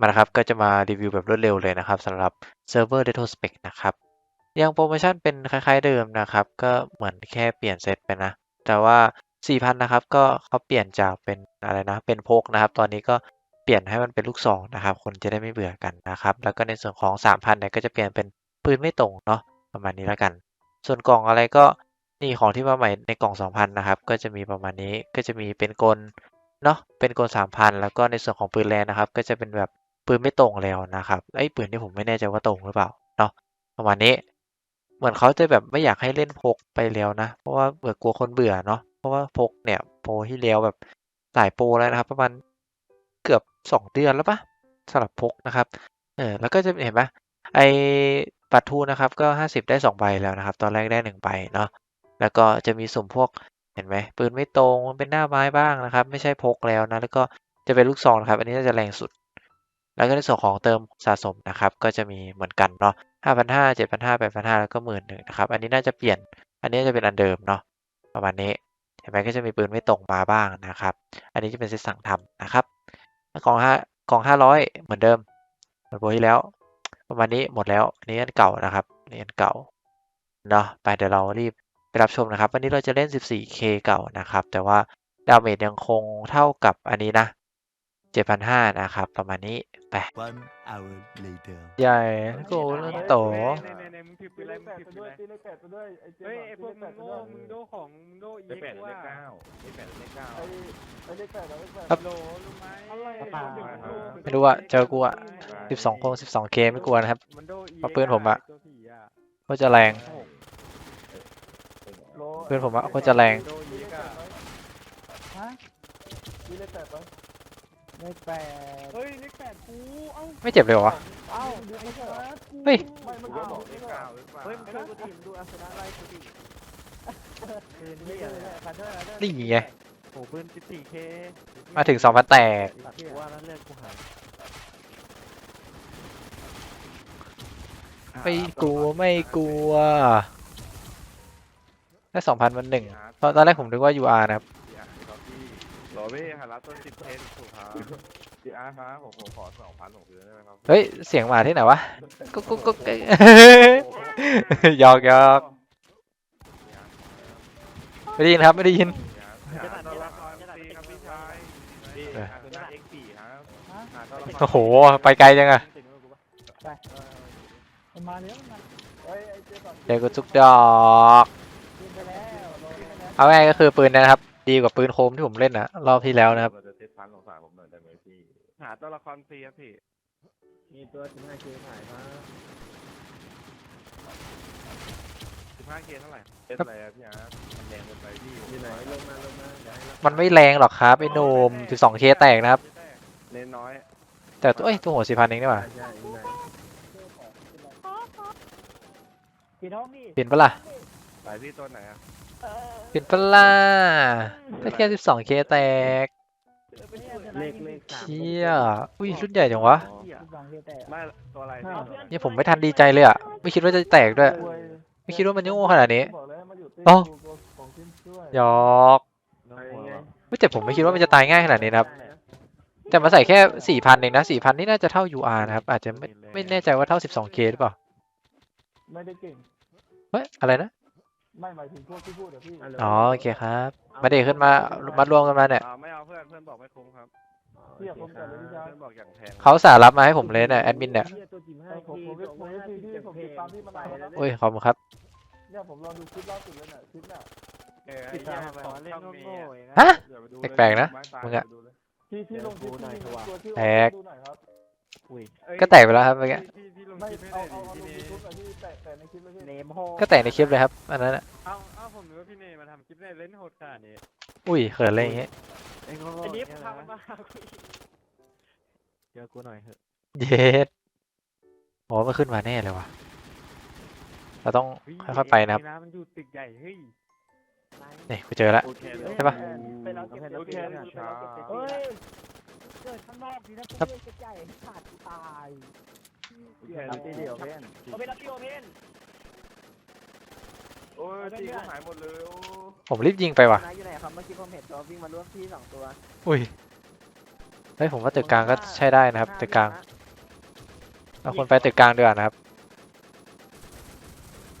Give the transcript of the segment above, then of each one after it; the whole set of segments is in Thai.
มานะครับ ก็จะมารีวิวแบบรวดเร็วเลยนะครับสำหรับเซิร์ฟเวอร์ Retrospect นะครับ ยังโปรโมชั่นเป็นคล้ายๆเดิมนะครับ ก็เหมือนแค่เปลี่ยนเซตไปนะ แต่ว่า 4,000 นะครับ ก็เขาเปลี่ยนจากเป็นอะไรนะ เป็นพกนะครับ ตอนนี้ก็เปลี่ยนให้มันเป็นลูกซองนะครับ คนจะได้ไม่เบื่อกันนะครับ แล้วก็ในส่วนของ 3,000 เนี่ยก็จะเปลี่ยนเป็นปืนไม่ตรงเนาะ ประมาณนี้แล้วกัน ส่วนกล่องอะไรก็นี่ของที่มาใหม่ในกล่อง 2,000 นะครับ ก็จะมีประมาณนี้ ก็จะมีเป็นกลเนาะ เป็นกล3,000 แล้วก็ในส่วนของปืนแรงนะครับ ก็จะเป็นแบบ ปืนไม่ตรงแล้วนะครับไอ้ปืนที่ผมไม่แน่ใจว่าตรงหรือเปล่าเนาะประมาณนี้ เหมือนเขาจะแบบไม่อยากให้เล่นพกไปแล้วนะ เพราะว่าเบื่อกลัวคนเบื่อเนาะเพราะว่าพกเนี่ยโปรที่แล้วแบบหลายโปรแล้วนะครับ ประมาณเกือบสองเดือนแล้วปะสำหรับพกนะครับเออแล้วก็จะเห็นปะไอปัตทูนะครับก็ห้าสิบได้สองใบแล้วนะครับ ตอนแรกได้หนึ่งใบเนาะแล้วก็จะมีสุ่มพวกเห็นไหมปืนไม่ตรงมันเป็นหน้าไม้บ้างนะครับ ไม่ใช่พกแล้วนะ แล้วก็จะเป็นลูกซองนะครับ อันนี้จะแรงสุด แล้วก็ในส่วนของเติมสะสมนะครับ ก็จะมีเหมือนกันเนาะห้าพันห้าเจ็ดพันห้าแปดพันห้าแล้วก็หมื่นหนึ่งนะครับ อันนี้น่าจะเปลี่ยน อันนี้จะเป็นอันเดิมเนาะ ประมาณนี้เห็นไหมก็จะมีปืนไม่ตรงมาบ้างนะครับ อันนี้จะเป็นเซตสั่งทำนะครับกล่องห้ากล่องห้าร้อยเหมือนเดิมเหมือนโปรที่แล้ว ประมาณนี้หมดแล้ว อันนี้อันเก่านะครับ อันนี้อันเก่า เนาะ ไปเดี๋ยวเรารีบไปรับชมนะครับ วันนี้เราจะเล่น 14K เก่านะครับ แต่ว่าดาเมจยังคงเท่ากับอันนี้นะ7,500นะครับ ประมาณนี้ ไป One hour later. ใหญ่โกเรื่องโตในในมึงถือปืนอะไรมึงถือปืนอะไรตีเลขแปดไปด้วยไอ้เจ๊เฮ้ยไอพวกมึงโง่มึงโดของมึงโดอีเลขแปดกเลว่าขเก้าเลขแปดเลขเก้าไอ้ไอ้เลขแปดเลขแปดครับโหลรู้ไหมไม่รู้อะเจอกูอะ12คง 12K ไม่กลัวนะครับมันโดเพราะปืนผมอะตัวผีอะก็จะแรงโลเพื่อนผมอะโคตรจะแรง เลขแปดไปเลขแปดเฮ้ยเลขแปดกูเอ้าไม่เจ็บเลยเหรอวะ เอ้าเลขแปดเฮ้ย ไม่มันก็ก็บบออกกเลเลขขเก้าเก้าหรือเปล่าเฮ้ยมึงช่วยกูดิดูอัศนะไล่กูดิปืนนี่อะไรพันเท่าไหร่นี่ไง โอ้ปืน 14k มาถึง2,000แตกตัดกูว่าแล้วเลิกกูหายไม่กลัวไม่กลัวได้2,000มันหนึ่งตอนตอนแรกผมนึกว่า UR นะครับ โรเบ้ฮาร์ต้นสิบเทนถูกครับพี่อาร์ครับผมผมขอสองพันผมคืนได้ไหมครับเฮ้ย เสียงหมาที่ไหนวะกุ๊กกุ๊กกุ๊กหยอกหยอกไม่ได้ยินครับไม่ได้ยินจะตัดตัวละครตีครับพี่ชายนี่อาร์ตัวนั้นเอ็กสี่ครับอาร์ตัวละครโอ้โห ไปไกลจังอะมันมาแล้วมันเฮ้ยไอ้เจ๊ก่อนเจอกูทุกดอกปืนไปแล้วโดนไปแล้วเอาง่ายๆก็คือปืนเนยนะครับ ดีกว่าปืนโคมที่ผมเล่นนะรอบที่แล้วนะครับ เราจะเซตพันของสายผมหน่อยได้ไหมพี่หาตัวละครฟรีครับพี่ มีตัว 15 k ขายมาสิบห้าเคเท่าไหร่เอสอะไรอะพี่อาร์มันแรงเกินไปพี่อยู่ไหนลงมาลงมาเดี๋ยวให้รับมันไม่แรงหรอกครับไอ้หนุ่ม 12K แตกนะครับ เน้นน้อยแต่ตัวเอ้ยตัวหัว4,000เองนี่หว่าใช่อยู่ไหนกี่ท้องนี่เปลี่ยนปะล่ะสายพี่ตัวไหนอะ เปลี่ยนปะล่ะถ้าแค่ 12K แตกเลขเลขเชี่ยอุ้ยรุ่นใหญ่จังวะสองเคแต่ไม่ตัวอะไรพี่เนี่ยผมไม่ทันดีใจเลยอะ ไม่คิดว่าจะแตกด้วย ไม่คิดว่ามันจะโง่ขนาดนี้อ๋อหยอกไม่แต่ผมไม่คิดว่ามันจะตายง่ายขนาดนี้นะครับ แต่มาใส่แค่4,000เองนะ4,000นี่น่าจะเท่า UR นะครับ อาจจะไม่ไม่แน่ใจว่าเท่า 12K หรือเปล่า ไม่ได้เก่ง เฮ้ย อะไรนะ ไม่หมายถึงพวกที่พูดอะพี่อ๋อโอเคครับ มาเด็กขึ้นมามารวมกันมาเนี่ยอ่าไม่เอาเพื่อนเพื่อนบอกไม่คุ้มครับเทียบผมแต่เลยพี่ชายเพื่อนบอกอย่างแพงเขาสารับมาให้ผมเลยเนี่ยแอดมินเนี่ยผมผมผมผมที่ที่ผมติดตามที่มันนานแล้วอุ้ยขอบคุณครับเนี่ยผมลองดูคลิปล่าสุดเลยเนี่ยคลิปเนี่ยเออไอ้ติดเหี้ตายมไปว่าเล่นต้องมีโง่อะๆฮะอย่าไปดูแปลกๆนะไตายมึงอะดูเลยที่ที่ลงคลิปที่ตัวที่แตกดูหน่อยครับเอ้ยก็แตกไปแล้วครับเมื่อกี้ที่ที่ลงไม่คลิปให้เอาได้เอาดิเอาลพี่งเนยูทูบหน่อยที่แตะแตะในคลิปเลยพี่เนมโฮก็แตกในคลิปเลยครับอันนั้นอะเอ้าเอ้าผมนึกว่าพี่เนมาทำคลิปได้เล่นโหดขนาดนี้อุ้ยเขินอะไรอย่างเงี้ยไอ้ดิฟพามันมาคุยเจอกูหน่อยเถอะเย็ดโอ้มันขึ้นมาแน่เลยว่ะเราต้องค่อยๆไปนะครับเฮ้ยมันอยู่ตึกใหญ่เฮ้ย นี่กูเจอแล้วโอเคเลยใช่ปะ ไปเราเก็บโอเคเศษโอเคเฮ้ย เกิดข้างนอกดีนะพวกเล็กใหญ่ขาดตายโอเครับที่เดียวเพื่อนโอเปนรับที่โอเปนโอ้ยตีก็หายหมดเลยโอ้ผมรีบยิงไปว่ะนายอยู่ไหนครับเมื่อกี้ผมเห็นตัววิ่งมาร่วมที่สองตัว อุ้ยเฮ้ยผมว่าตึกกลางก็ใช้ได้นะครับตึกกลางเอาคนไปตึกกลางดีกว่านะครับ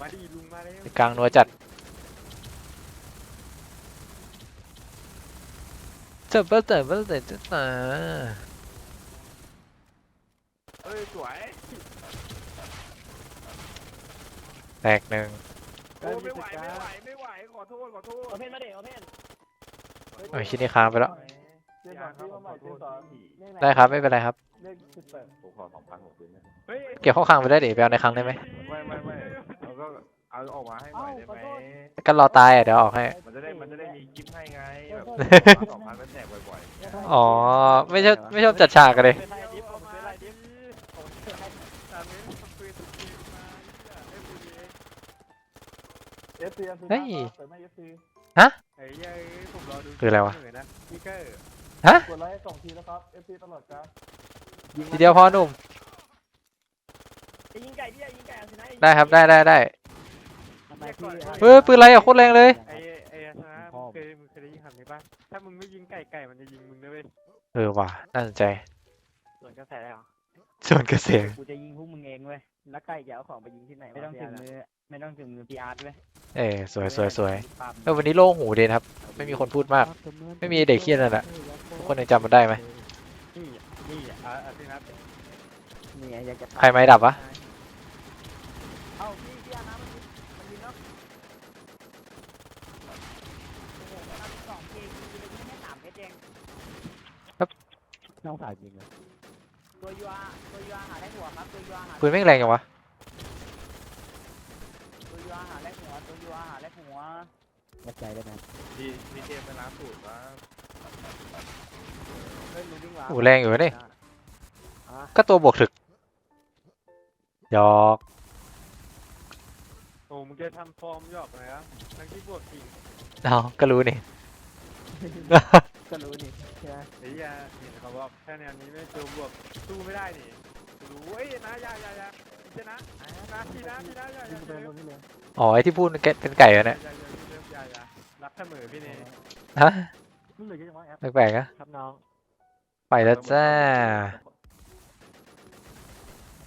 มาดีลุงมาแล้วตึกกลางนัวจัด เจ็บเบ้อเจ็บเบ้อเจ็บเจ็บเจ็บเอ้ยสวยแตกหนึ่งโอ้ไม่ไหวไม่ไหวไม่ไหวขอโทษขอโทษโอเพนมาเด็กโอเพนโอ้ยชิ้นนี้ค้างไปแล้ว เจนสองที่มาใหม่เจนสองเลขไหนได้ครับไม่เป็นไรครับ เลขสิบแปดผมขอสองพันหกคืนนะเฮ้ยเก็บข้อค้างไปได้ดิไปเอาในครั้งได้ไหมไม่ไม่ไม่เราก็ เอาออกมาให้หน่อยได้ไหม ก็รอตายอะเดี๋ยวออกให้ มันจะได้มันจะได้มีคลิปให้ไงแบบสองพันแล้วแจกบ่อยอ๋อ ไม่ชอบไม่ชอบจัดฉากกันเลย เป็นไรดิฟผมเป็นไรดิฟผมเป็นไรตามนี้ผมคุยกับทีมมาเหี้ยเอ้ยคุยเองเอฟซีเอฟซีเฮ้ยแต่ไม่เอฟซีเฮ้ยเอ้ยผมรอดูคืออะไรวะเหนื่อยนะพี่เกอร์กดไลค์สองทีแล้วครับเอฟซีตลอดการทีเดียวพอหนุ่มจะยิงไก่ดิยิงไก่เอาชนะได้ครับได้ได้ได้ทำ ไมพี่เฮ้ยปืนอะไรอะโคตรแรงเลย ไอ้ไอ้ชนะมึงเคยมึงเคยได้ยินคำนี้ป่ะถ้ามึงไม่ยิงไก่ไก่มันจะยิงมึงนะเว้ยเออว่ะน่าสนใจส่วนกระแสเหรอส่วนเกษตรกูจะยิงพวกมึงเองเว้ยแล้วไก่จะเอาของไปยิงที่ไหนไม่ต้องถึงมือไม่ต้องถึงมือพีอาร์ตเว้ยเออสวยสวยสวยเออวันนี้โล่งหูดีนะครับ ไม่มีคนพูดมาก ไม่มีเด็กเครียดนั่นแหละทุกคนยังจำมันได้ไหมนี่นี่อะอะพี่นัทนี่ไงอยากจะใครไม่ดับวะ เอ้าพี่พี่อาร์ตมันยิงมันยิงเนาะสองเกมยิงแค่สา มเมตรเองน้องสายจริงเลยตัวยูอาร์ตัวยูอาร์หาได้หัวครับตัวยูอาร์หาปืนแม่งแรงจังวะตัวยูอาร์หาได้หัวตัวยูอาร์หาได้หัววัดใจได้ไหมๆพี่พี่เทพไปร้านสูตรว่าเฮ้ยมึงวิ่งมาโอ้แรงอยู่นะนี่ก็ตัวบวกถึกหยอกโอ้มึงจะทำฟอร์มหยอกเลยครับทั้งที่บวกจริงเอาก็รู้นี่ ก็รู้นี่ใช่ไหมไอ้ยาเห็นเขาบอกแค่แนวนี้ไม่ตัวบวกสู้ไม่ได้นี่รู้เอ้ยนะอยาอยาอยาชนะนะพี่นะพี่นะอยาอยายิงไปอยาตรงนี้เลยอ๋อไอที่พูดเป็นไก่เหรอเนี่ยอย่าอย่าอย่าอย่าอย่ารักเสมอพี่เนยฮะนี่เหลือเยอะจังวะแอปแปลกๆนะครับน้องไปแล้วจ้า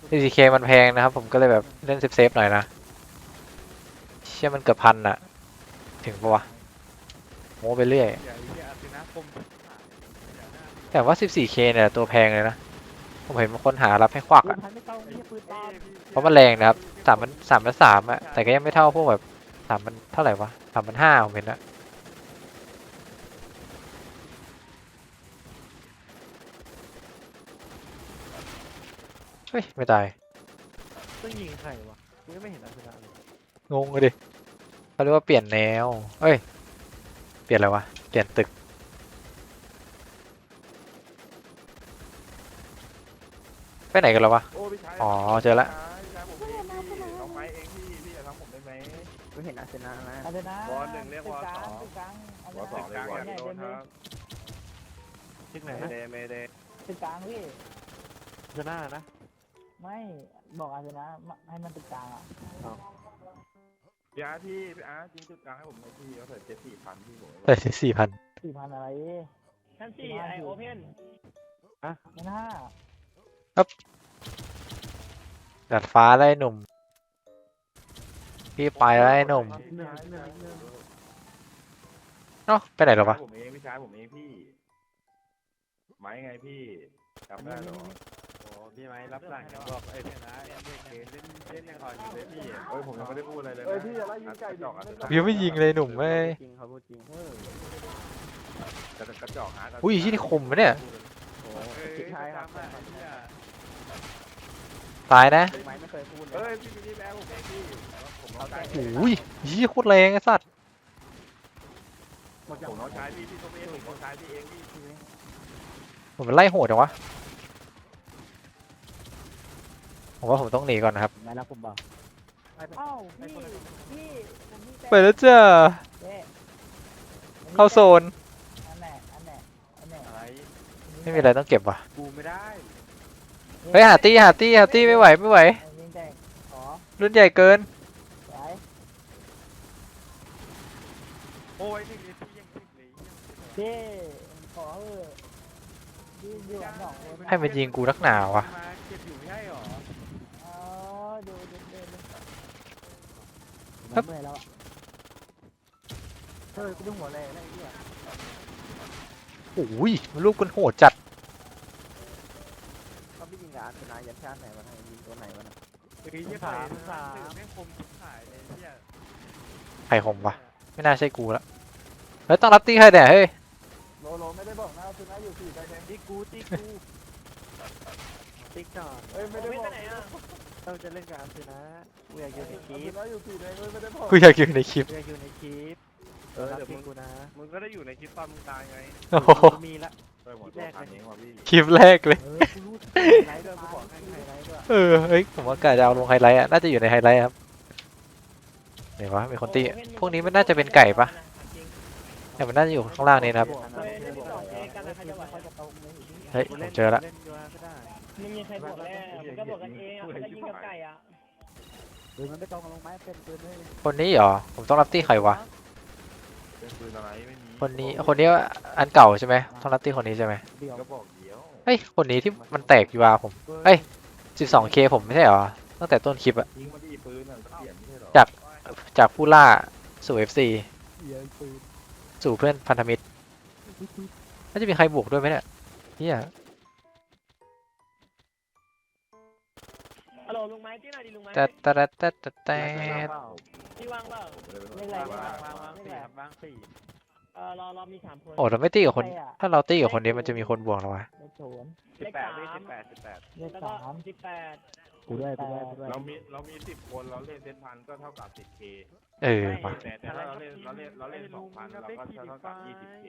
CCK มันแพงนะครับ ผมก็เลยแบบเล่นเซฟๆหน่อยนะ เชื่อมันเกือบพันอะถึงปะวะ โม้ไปเรื่อย อย่าอย่าสินะคมแต่ว่า 14K เนี่ยตัวแพงเลยนะ ผมเห็นบางคนหารับให้ควักปืนอะพันไม่เข้าไม่ใช่ปืนตามเพราะมันแรงนะครับสามพันสามพันสามอะแต่ก็ยังไม่เท่าพวกแบบสามพันเท่าไหร่วะสามพันห้าผมเห็นอะเฮ้ย ไม่ตาย ต้องยิงใครวะกูไม่เห็นอาชนะเลยงงเลยดิเขาเรียกว่าเปลี่ยนแนว เอ้ยเป ลี่ยนอะไรวะ เปลี่ยนตึก ไปไหนกันแล้ววะ โอ้พี่ชายอ๋อเจอละ พี่ชายผมเองพี่น้องไม้เองพี่พี่จะทำผมได้ไหมกูเห็นอาชนะนะอาจจะนะวอลหนึ่งเรียกวอลสอง ตึกกลางวอสองเลยวอลใหญ่โดนครับทิศไหเมนนะเดเมเดตึกกลางพี่ ชนะนะ ไม่ บอกอาจจะนะให้มันตึกกลางอะ พี่อาร์ตพี่พี่อาร์ตยิงจุดกลางให้ผมหน่อยพี่เขาใส่เจ็ดสี่พันพี่ผมเอ้ยสี่พันสี่พันอะไรชั้นสี่ไอโอเพนมันห้าดัดฟ้าไล่หนุ่ม พี่ไปไล่หนุ่มหนึ่งหนึ่งหนึ่งเนาะไปไหนแล้ววะผมเองพี่ชายผมเองพี่ไม้ไงพี่จำได้เหรอโอ้ พี่ไม้รับหลังบอกไอ้ชนะเล่นเล่นเล่นยังอ่อนอยู่เลยพี่เอ้ยผมยังไม่ได้พูดอะไรเลยนะเอ้ยพี่อย่าไล่ยิงไก่ดิกระจอกอาจจะยังไม่ยิงเลยหนุ่มเว้ย จริงเขาพูดจริงกระกระจอกฮาร์ดอุ้ยที่นี่คมปะเนี่ย โอ้สุดท้ายครับพี่ตายนะไม้ไม่เคยพูดเลเอ้ยยพี่พี่แบ๊ผมเองพี่ผมน้องชายโอ้ยยี่โคตรแรงไอ้สัตว์ผมน้องชายพี่พี่เขาไม่เองผมน้องชายพี่เองพี่ผมมันไล่โหดจังวะ ผมว่าผมต้องหนีก่อนนะครับไม่รักผมบอกเอ้าพี่พี่ผมมีไปแล้วจ้าเจ๊เข้าโซนอันแหละอันแหละอันแหละอะไรไม่มีอะไรต้องเก็บว่ะกูไม่ได้เฮ้ยหาตี้หาตี้หาตี้ไม่ไหวไม่ไหวยิงแจกขอรุ่นใหญ่เกินสายโอ้ยหนึ่งนาทียังติดเลยเจ๊ขอเออพี่อยู่กันสองคนให้มันยิงกูนักหนาวะมาเก็บอยู่ไม่ใช่หรอ อ๋อดูดูดูดู ครับเมื่อยแล้วอะเฮ้ยกูต้องหัวแรงแล้วไอ้เหี้ยโอ้ยมันลูกกันโหดจัดเขาไม่ยิงกับอาร์เซนอลยัดชาติไหนวะเนี่ยยิงตัวไหนวะเนี่ยเฮ้ยยี่สาสามมสามไม่คมชิบหายเลยเฮียใครผมวะไม่น่าใช่กูละเฮ้ยต้องรับตีใครแด่เฮ้ยโลโลไม่ได้บอกนะอาร์เซนอลอยู่สี่คะแนนติ๊กกูติ๊กกูติ๊กก่อนเอ้ยไม่ได้บอก เราจะเล่นกับอาร์เซนอลกูอยากอยู่ในคอาร์ลิเซปนอลอยู่สี่คะแนนเอ้ยไม่ได้บอกกูอยากอยู่ในคลิปกูอยากอยู่ในคลิปเออรับเดี๋ยวติ๊มึกงกูนะมึงก็ได้อยู่ในคลิปตอนมึงตายไงโอ้โหกูมีละเออหมดตัวพันเองว่ะพี่คลิปแรกเลย เออกูรู้ไลท์ด้วยกูบอกให้ไฮไลท์ด้วยเออ เฮ้ย ผมว่ากะจะเอาลงไฮไลท์อะ น่าจะอยู่ในไฮไลท์ครับไหนวะมีคนตี พวกนี้มันน่าจะเป็นไก่ปะแต่มันน่าจะอยู่ข้างล่างนี้นะครับ เฮ้ย ผมเจอละ เล่นยูอาร์ก็ ได้ไม่มีใครบวกแล้วมันก็บวกกันเองอะแล้วยิงกับไก่อะปืนมันไม่ตรงกันลงไม้เป็นปืนเลยคนนี้เหรอ ผมต้องรับตีใครวะ เป็นปืนอะไรไม่มีคนนี้ คนนี้อันเก่าใช่ไหมต้องรับตีคนนี้ใช่ไหมเดี่ยวก็บอกเดี๋ยวเฮ้ย คนนี้ที่มันแตกอยู่อะผม เฮ้ย 12k ผมไม่ใช่เหรอ ตั้งแต่ต้นคลิปอะ ยิงมาดีปืนอะเปลี่ยนไม่ใช่หรอจากจากผู้ล่าสู่ FC เหี้ยปืนสู่เพื่อนพันธมิตรน่าจะมีใครบวกด้วยไหมเนี่ยเฮีย ลโหลลุงไม้ที่ไหนดีลุงไม้แต่แต่แต่แต่แต่แต่ที่ว่างเปล่าไม่ไรวางไม่ไรวางวางสี่ครับวางสี่เออรอรอมีสามคนโอ้เราไม่ตีกับคน ถ้าเราตีกับคนนี้มันจะมีคนบวกเราวะเลขศูนย์สิบแปดพี่สิบแปดสิบแปดเลขแล้วก็สามสิบแปดกูด้วยกูด้วยกูด้วยเรามีเรามีสิบคนเราเล่นเซนพันก็เท่ากับสิบเคเออว่ะแต่แต่ถ้าเราเล่นเราเล่นเราเล่นสองพันเราก็เท่ากับยี่สิบเค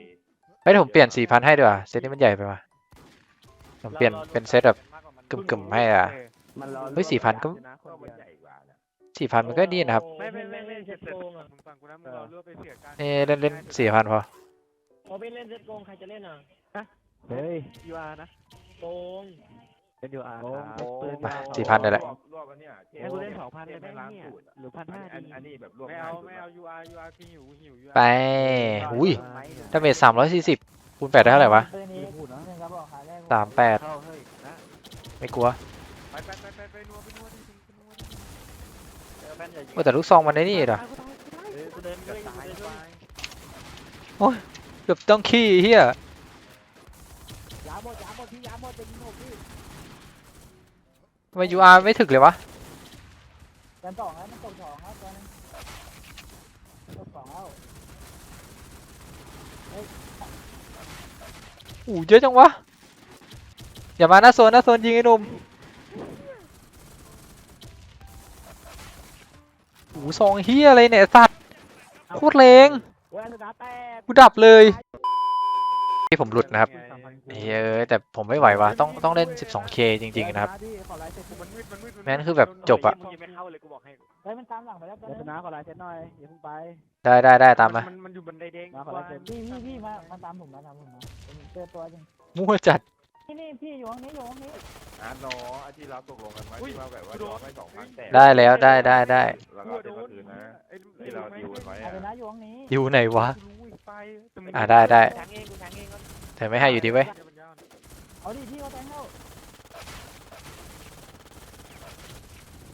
เฮ้ยเดี๋ยวผมเปลี่ยนสี่พันให้ดีกว่าเซตนี้มันใหญ่ไปว่ะผมเปลี่ยนเป็นเซตแบบกึ่มๆให้อะ มันรอเฮ้ย4,000ก็ก็มันใหญ่กว่าเนี่ยสี่พันมันก็ดีนะครับ ไม่ไม่ไม่เล่ไม่นเซเจ็ตดโกเจ็ดงอะมึงฟังกูนะมึงรอเลือกไปเสียกันเอ้เล่นเล่นสี่พันพอโอเป็นเล่นเซตโกงใครจะเล่นอะเฮ้ยยูอาร์นะโกงเป็นยูอาร์โอ้ครับปืนมายาวสี่พันได้แหละ รวบรวบอันเนี้ยให้กูเล่นสองพันเลยไหมล้างเนี่ยสูตรหรือพันห้าอันดีอันนี้แบบรวบไม่เอาง่ยสุดไม่เอายูอาร์ยูอาร์พี่หิวหิวยูอาร์ไป อุ้ยดาเมจสามร้อยสี่สิบคูณแปดได้เท่าไหร่วะปืนนี้พูดนะเนี่ยครับบอกหาแรกสามแปดเข้าเฮ้ยนะไม่กลัว นัวไปนัวดิไปนัวดิเออแม่นอย่ายิงโอ้แต่ลูกซองมันไอ้นี่เหรอเออกูเดินด้วยกูเดินด้วยเกือบต้องขี้เฮียยาหมดยาหมดพี่ยาหมดจะยิงผมพี่ทำไมยูอาร์ไม่ถึกเลยวะกันสองแล้วมันตกสองแล้วตอนนี้ตกสองแล้วอู้เยอะจังวะ อย่ามาหน้าโซนหน้าโซนยิงไอ้หนุ่ม อู้ซองเฮียอะไรเนี่ยไอ้สัตว์โคตรแรงเว้ยสตาร์แตกกูดับเลยที่ผมหลุดนะครับเฮ้ยแต่ผมไม่ไหววะต้องต้องเล่น 12k จริง ๆ นะครับขอลายเซ็นมันมืดมันมืดแม่นคือแบบจบอะมึงยังไม่เข้าเลยกูบอกให้เฮ้ยมันตามหลังไปแล้วกันนะขอลายเซ็นหน่อยอย่าเพิ่งไปได้ได้ได้ตามมานมันอยู่บันไดแดงมาขอลายเซ็นพี่พี่พี่มามาตามผมมาตามผมมาเป็นเจอตัวจริงมั่วจัด นี่นี่พี่อยู่ห้องนี้อยู่ห้องนี้อะน้องอาที่เราตกลงกันไว้ที่ว่าแบบว่าย้อนไปสองพันแต่ได้แล้วได้ได้ได้แล้วก็เดี๋ยวมาคืนนะ ที่เราดีลกันไว้เอาอะไปนะอยู่ห้องนี้อยู่ไหนวะกูรู้อีกไปแต่มึงอะได้ได้แทงเองกูแทงเองก็แต่ไม่ให้อยู่ดีเว้ยเอาดิพี่เขาแทงเข้า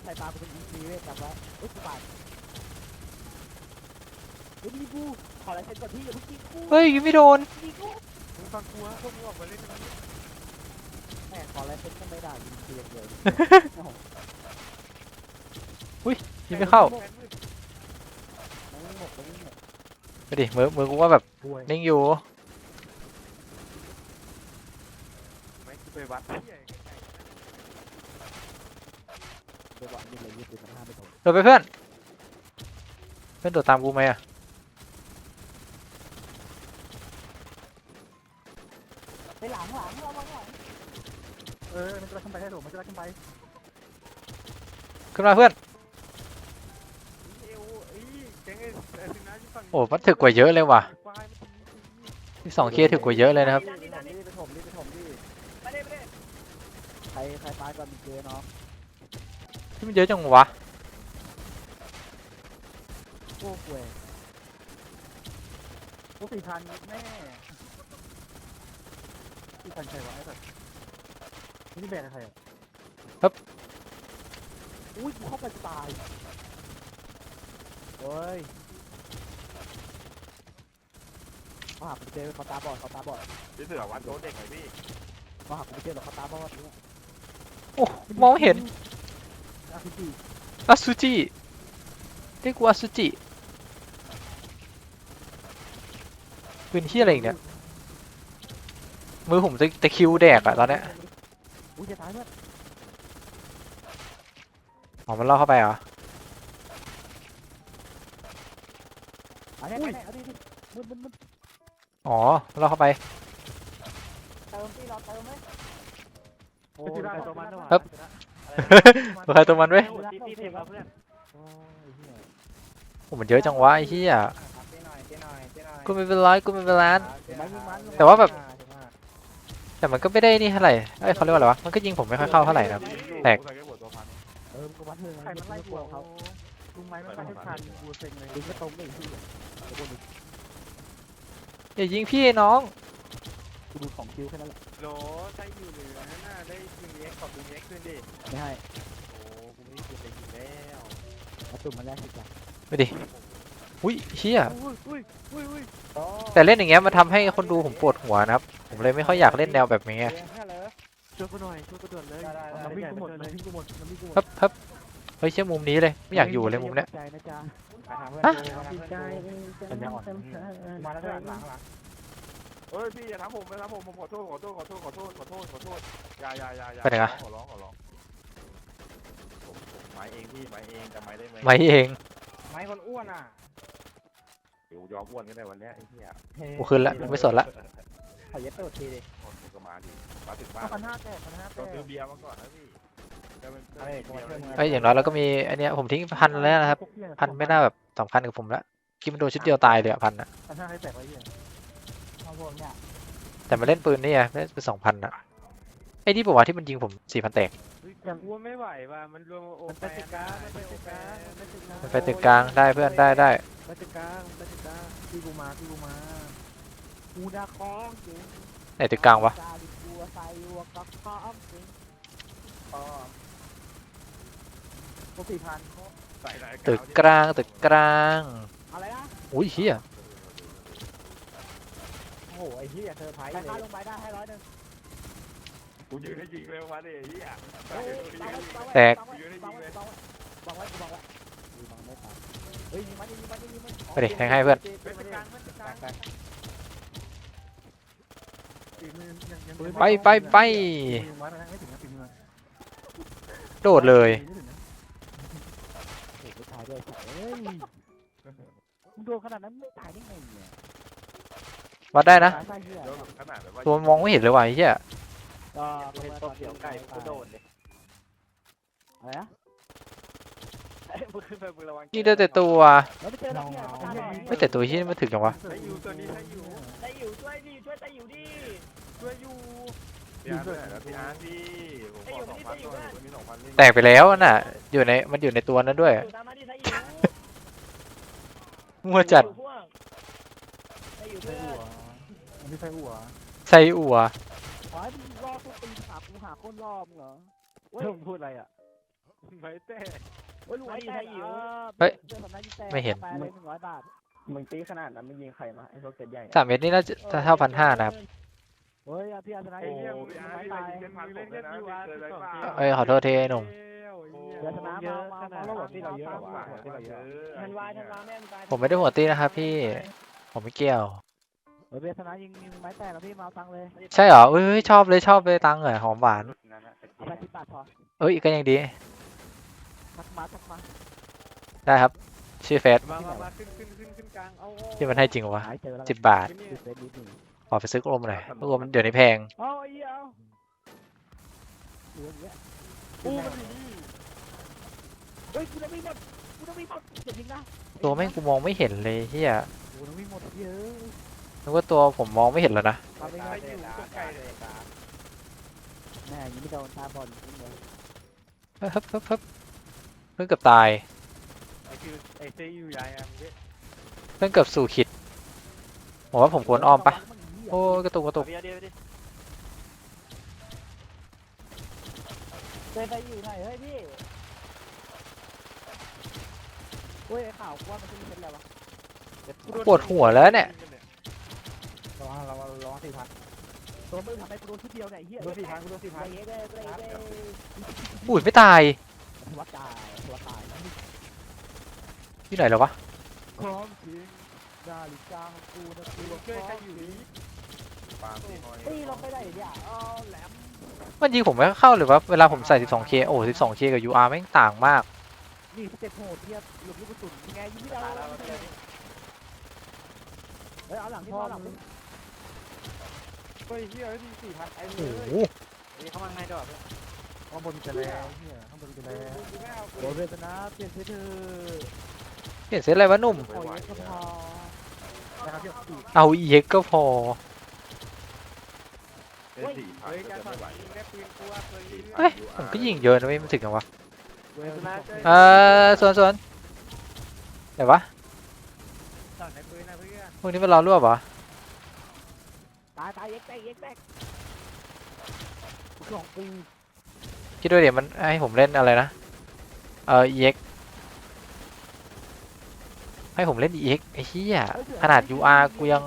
ใส่ตากูเป็นอีซีเว้ยจับไว้เฮ้ยกูปาดเฮ้ยพี่กูขอลายเซ็นก่อนพี่อย่าเพิ่งยิงกูเฮ้ยยิงไม่โดนมึงฟังกูฮะพวกมึงออกมาเล่นกันแม่ขอลายเซ็นก็ไม่ได้ยิงเสียงเดียวยิงไม่เข้ามันไม่หมดมันไม่หมดไปดิมือมือกูว่าแบบป่วยนิ่งอยู่ไม่กูไปวัดเดี๋ยวบอกยิงเลยยิงปืนมันห้ามไม่ถูกโดดไปเพื่อน เพื่อนโดดตามกูไหมอะ ไปหลังหลังเราหลังหลัง เออมันจะขึ้นไปให้ถูกมันจะขึ้นไปขึ้นมาเพื่อน เอวเอ้ยแกงไอ้ไอ้สินะที่ฝั่งโอ้มันถึกกว่าเยอะเลยว่ะ ควายมันตีกูที่สองเคถึกกว่าเยอะเลยนะครับรีบไปถมรีบไปถมรีบไปเลยไปเลยใครใครตายก่อนมีเจเนาะที่มันเยอะจังวะ โอ้ป่วยโอ้สี่พันแม่สี่พันใครวะไอ้สัส นี่แบกใครอะครับ อุ้ยกูเข้าไปตายเฮ้ยมาหาผมเจอเขาตาบอดเขาตาบอดพี่เสือวัดโดนเด็กหน่อยพี่มาหาผมเจอหรอกเขาตาบอดเนี่ยโอ้มองไม่เห็นอาคิจิอสุจิเรียกกูอสุจิเป็นที่อะไรอีกเนี่ยมือผมจะตะคริวแดกอะตอนเนี้ย อุ้ยจะตายเพื่อนอ๋อมันล่อเข้าไปเหรอ เอาเนี่ยเนี่ยเอาดิดิมึนมึนมึนอ๋อล่อเข้าไป เติมที่เราเติมไหมโอ้ยใครตัวมันด้วยครับตัวใครตัวมันเว้ยที่ที่เทปเพื่อนโอ้ยเหี้ยโอ้มันเยอะจังวะไอ้เหี้ยเต้หน่อยเต้หน่อยเต้หน่อยกูไม่เป็นไรกูไม่เป็นไร เห็นไหมยิงมันแต่ว่าแบบเห็นไหม แต่มันก็ไม่ได้นี่เท่าไหร่เอ้ยเขาเรียกว่าอะไรวะ มันก็ยิงผมไม่ค่อยเข้าเท่าไหร่นะครับ แตกใส่แค่หัวตัวพันเออมึงก็วัดเถอะใครมันไล่กกูลัวเขาเขาลุงไม้มันไปให้ทันกูเซ็งเลยดึงก็ตรงไม่อีกที่เดี๋ยวกูดูอย่ายิงพี่ไอ้น้อง กูดูของคิวแค่นั้นแหละโหลใส่อยู่หรือนั่นน่ะได้ยิงเอ็กขอบยิงเอ็กขึ้นดิ ไม่ให้โอ้กูไม่ได้ยิงเลยยิงแล้วมาตุ่มมาแรกสิจ้ะไปดิ อุ้ยเชี่ยอุ้ยอุ้ยอุ้ยอุ้ยแต่เล่นอย่างเงี้ยมันทำให้คนดูผมปวดหัวนะครับ ผมเลยไม่ค่อยอยากเล่นแนวแบบนี้ไงช่วยกูหน่อยช่วยกูด่วนเลยมันวิ่งกูหมดมันวิ่งกูหมดมันวิ่งกูหมดฮึบฮึบเฮ้ยเชี่ยมุมนี้เลยไม่อยากอยู่เลยมุมเนี้ยใจนะจ๊ะฮะใจปัญญาอ่อนมาแล้วหลังหลังหลังเฮ้ยพี่อย่าทำผมอย่าทำผมผมขอโทษขอโทษขอโทษขอโทษขอโทษขอโทษอย่าอย่าอย่าอย่าไปไหนวะขอร้องขอร้องผมผมไม้เองพี่ไม้เองจำไม้ได้ไหมไม่เองไม้คนอ้วนอะเดี๋ยวยอมอ้วนกันได้วันเนี้ยไอ้เหี้ยกูขึ้นละไม่สนละ ขอเย็ดตัวทีดิโอ้โหก็มาดิมาถึงบ้านพันห้าแตกพันห้าแตต้องกซื้อเบียร์มาก่อนนะพี่จะเป็นเพื่อนเฮ้ยกินเบียร์กูมาช่วยมึงเอ้ยอย่างน้อยเราก็มีอันเนี้ยผมทิ้งพันแล้วนะครับพันไม่น่าแบบสำคัญกับผมละคิดมันโดนชุดเดียวตายเลยอะพันอะพันห้าให้แตกไว้เหี้ยเอาพวกเนี่ยแต่มาเล่นปืนนี่ไงไม่เป็นสองพันอะไอ้นี่บอกว่าที่มันยิงผมสี่พันแตกยังอ้วนไม่ไหวว่ะมันรวมโอมันแปไปตึกกลางมันไปตึกกลางมันไปตึกกลางมันไปตึกกลางได้เพื่อนได้ได้ไปตึกกลางไปตึกกลางพี่กูมาพี่กูมา กูดาคองจริงไหนตึกกลางวะ กูใส่วัวกับข้อมจริงอ๋อพวกสี่พันตึกกลางตึกกลางอะไรนะ อุ้ยเฮียโอ้โหไอ้เหี้ยเธอร์ไพรส์เลยค่าลงไปได้ให้ร้อยหนึ่งกูยืนให้ยิงเร็วมาดิไอ้เหี้ยเฮ้ยแตกบังไว้บังไว้บังไว้บังไว้บังไว้บังไม่ายเฮ้ยยิงมันยิงมันยิงมันไปดิแทงให้เพื่อนเป็นตึกกลางมันตึก ฝีมือยังยังไปไปไป ฝีมือไม่ถึงนะฝีมือโดดเลยโอ้โหตายด้วยเฮ้ยมึงโดนขนาดนั้นไม่ตายได้ไงเนี่ยวัดได้นะตายได้เหี้ยโดนขนาดแบบว่าตัวมองไม่เห็นเลยว่ะไอ้เฮียก็เป็นตัวเขียวไก่กูโดดเลยอะไรนะไอ้มึงขึ้นไปมึงระวังยิงได้แต่ตัว แล้วไม่เจอแล้วเนี่ยไม่แต่ตัวที่นี่มันถึงจังวะใส่อยู่ตัวนี้ใส่อยู่ ไต้อยู่ช่วยดิช่วยไต้อยู่ดิช่วยอยู่พี่อาร์ตด้วยแล้วพี่อาร์ตพี่ผมขอสองพันด้วยมันมีสองพันนี่แตกไปแล้วน่ะ อยู่ในมันอยู่ในตัวนั้นด้วยอยู่ตามมาดิไต้อยู่มัวจัดไต้อยู่ใส่เพื่อหัวนอันนี้ใส่หัวใส่อัวขอให้มึงรอพวกตีหากูหาคนรอบเหรอเฮ้ยมึงพูดอะไรอะไม่แต่เฮ้ยรวยแต่อยู่เฮ้ยเสื้อสำนักยิ่งแต่ไม่เห็นไปเลยหนึ่งร้อยบาท มึงตีขนาดนั้นไม่ยิงใครมาไอ้พวกเจ็ดใหญ่สามเมตรนี่น่าจะเท่าพันห้านะครับเฮ้ยพี่อาร์ตนะโอ้ไอ้โหเหี้ยพี่มึอาร์ตงพี่ไม่ไปตายยิงกันพันผมเลยนะพี่เคยเลยเปล่าเอ้ยขอโทษทีไอ้หนุ่มเดี๋ยวชนะมามามาเราบอกที่เราเยอะกว่าที่เราเยอะทันวายทันวาแม่งตายผมไม่ได้หัวตี้นะครับพี่ ผมไม่เกี่ยว เฮ้ยเบียร์ชนะยิงยิงไม้แตกแล้วพี่มาเอาตังค์เลยใช่เหรอเอ้ยชอบเลยชอบเลยตังค์เหรอหอมหวานเอาไปสิบบาทพอเอ้ยก็ยังดี ทักมาทักมาได้ครับ ชื่อเฟสมามามาขึ้นขึ้นขึ้นขึ้นกลางเอาที่มันให้จริงวะ หายเจอแล้วสิบบาทสิบเซนนิดหนึ่งขอไปซื้อกลมหน่อยกลมเดี๋ยวนี้แพง เอาไอ้เหี้ยเอาดูอย่างเงี้ยปูมันอยู่นี่เฮ้ยกูจะวิ่งหมดกูจะวิ่งหมดอย่ายิงนะตัวแม่งกูมองไม่เห็นเลยเฮียกูจะวิ่งหมดเยอะนึกว่าตัวผมมองไม่เห็นแล้วนะ ทำไม่ใส่ได้อยู่ตรงไกลเลยแม่ยังไม่โดนตาบอลจริงเลย เฮ้ยฮึบฮึบฮึบเพิ่งเกือบตายไอ้ คือไอ้เซอยู่ยายอะมึงเนี่ยเพิ่งเกือบสู่ขิดผมว่าผมควรอ้อมปะโอ้ยกระตุกกระตุกเดี๋ยวเดี๋ยวดิเคยไปอยู่ไหนเฮ้ยพี่เฮ้ยไอ้ข่าวว่ามันจะมีเป็นอะไรวะปวดหัวแล้วเนี่ยระวังระวังระวังสี่พันตัวมึงทำไมกูโดนชุดเดียวเนี่ยไอ้เหี้ยโดนสี่พันกูโดนสี่พันเย้เย้เย้เย้อุ้ยไม่ตายวัดตายวัดตาย ที่ไหนแล้ววะของจริงนาฬิกาของกูนะกูว่าของจริงปาล์มที่ห้อยตีลงไปได้เนี่ยอ๋อแหลมมันยิงผมไม่เข้าเลยว่าเวลาผมใส่ 12K โอ้ 12K กับ UR แม่งต่างมาก นี่สเต็ปโหดเทียบหลุดลูกกระสุนยังไงยิงไม่ได้เฮ้ยเอาหลังที่พ่อหลังเฮ้ยเฮียดีสี่พันไอ้โอ้เลยโหนี่เขามาไงดอกข้างบนจะแล้วเนี่ยข้างบนจะแล้วโดนเวทนาเปลี่ยนเซตเธอ เปลี่ยนเซตอะไรวะหนุ่ม โอ้ยก็พอนะครับเดี๋ยวสี่เอา EX ก็พอเป็นสี่พันเฮ้ยก็การจะสอไม่นไหวยิงได้ปืนกลัวปืนยิงเอ้ย ผมก็ยิงเยอะนะไม่มันถึงยังวะ เวทนาเออสวนสวนไหนวะสอนในปืนนะเพื่อนพวกนี้มันรอรวบเหรอ ตายตายเอ็กแตกเอ็กแตกสองกูคิดด้วยเดี๋ยวมันให้ผมเล่นอะไรนะ เออ EX ให้ผมเล่น EX ไอ้เหี้ยขนาด UR กูยัง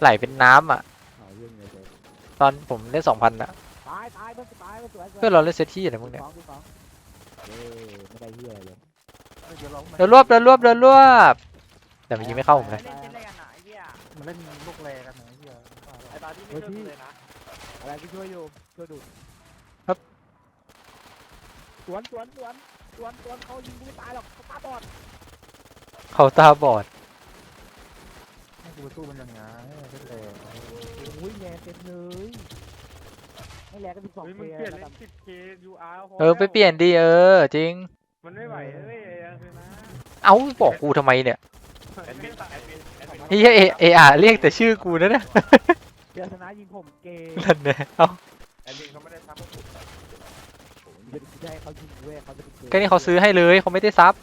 ไหลเป็นน้ำอะเอาเรื่องเลยเจ๊ตอนผมเล่น2,000อะ ตายตายเพื่อนตายเพื่อนสวยเพื่อนเราเล่นเซตที่อะไรพวกเนี้ยสองสองเอ้ไม่ได้เหี้ยเลยเดี๋ยวลองเดินรวบเดินรวบเดินรวบแต่มันยิงไม่เข้าผมเลยเล่นเล่นอะไรกันหนาเหี้ยมันเล่นลูกแรกันนะเหี้ยไอ้ตอนที่ไม่ช่วยกูเลยนะอะไรที่ช่วยอยู่ช่วยดูครับสวนสวนสวนสวนสวนเขายิงกูไม่ตายหรอกเขาตาบอด เขาตาบอดให้กูสู้มันยังไงเล่นแรงโอ้ยแรงเต็มเลยไม่แรงก็มีสองเฮ้ยเคมึงเปลี่ยนแล้วเล่กันนสิบเคยูอาร์เออไปเปลี่ยนดีเออ จริง มันไม่ไหวเอ้ยคือนะเอ้าบอกกูทำไมเนี่ยแอดมินแอดมินแอดมินเฮียเอเออาเรียกแต่ชื่อกูนะเนี่ยเดี๋ยวชนะยิงผมเกย์นั่นเนี่ยเอ้าแอดมินเขาไม่ได้ซับพวกผมจะจะให้เขายิงเว้ยเขาจะเป็นเกย์ก็นี่เขาซื้อให้เลยเขาไม่ได้ซับ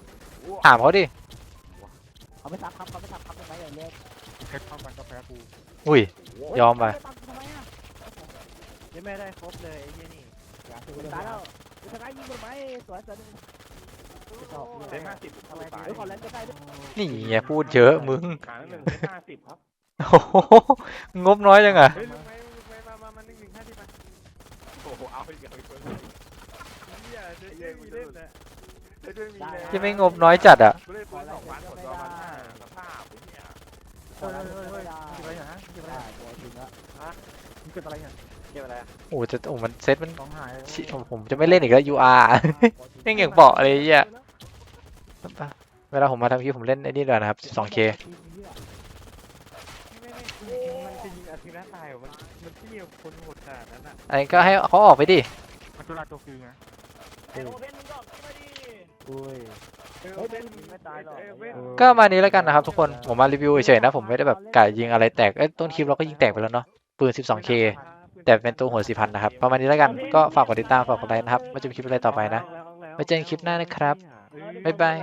ถามเขาดิ เขาไม่ซับครับเขาไม่ซับครับทำไมอย่างเล็กเพชรความมันก็แพ้กูอุ้ย ยอมไป ทำไมอะยังไม่ได้ครบเลยไอ้เหี้ยนี่ตายแล้วชนะยิงผมไหมสวยสวยได้ห้าสิบทำไมตายเฮ้ยขอแรงก็ได้ด้วยนี่ไงพูดเยอะมึงครั้งหนึ่งได้ห้าสิบครับโอ้โหงบน้อยจังอะเฮ้ยลุงไหมลุงไหมมามามาหนึ่งหนึ่งห้าที่มาโอ้โหเอาไปเกี่ยวกับคนเฮียเจ๊มีเล่นนะเจ๊มีแรงยังไม่งบน้อยจัดอะกูเล่นปืนสองพันหมดตัวพันห้าสภาพไอ้เนี่ย เฮ้ยเฮ้ยเฮ้ยเก็บอะไรฮะเก็บอะไรตัวจริงละฮะเก็บอะไรเนี่ยเก็บอะไรโอ้จะโอ้มันเซตมันของหายชิผมจะไม่เล่นอีกแล้ว UR แม่งอย่างบอกอะไรเงี้ยเวลาผมมาทำคลิปผมเล่นไอ้นี่ด้วยนะครับ 12K ไม่ไม่มันจะยิงอาทิตย์ละตายเหรอมันมันเที่ยวคนโหดขนาดนั้นอะอันนี้ก็ให้เขาออกไปดิมันตุลาตัวฟรีไงไอ้โอเว่นมึงก็ออกมาดิอุ้ย เออเว้นไม่ตายหรอกเออเว้นก็มานี้แล้วกันนะครับทุกคน ผมมารีวิวเฉยๆนะ ผมไม่ได้แบบกะยิงอะไรแตก เอ้ยต้นคลิปเราก็ยิงแตกไปแล้วเนาะ ปืน 12K แต่เป็นตัวหัว4,000นะครับ ประมาณนี้แล้วกัน ก็ฝากกดติดตาม ฝากกดไลค์นะครับไว้เจอคลิปอะไรต่อไปนะไว้เจอกันคลิปหน้านะครับ บ๊ายบาย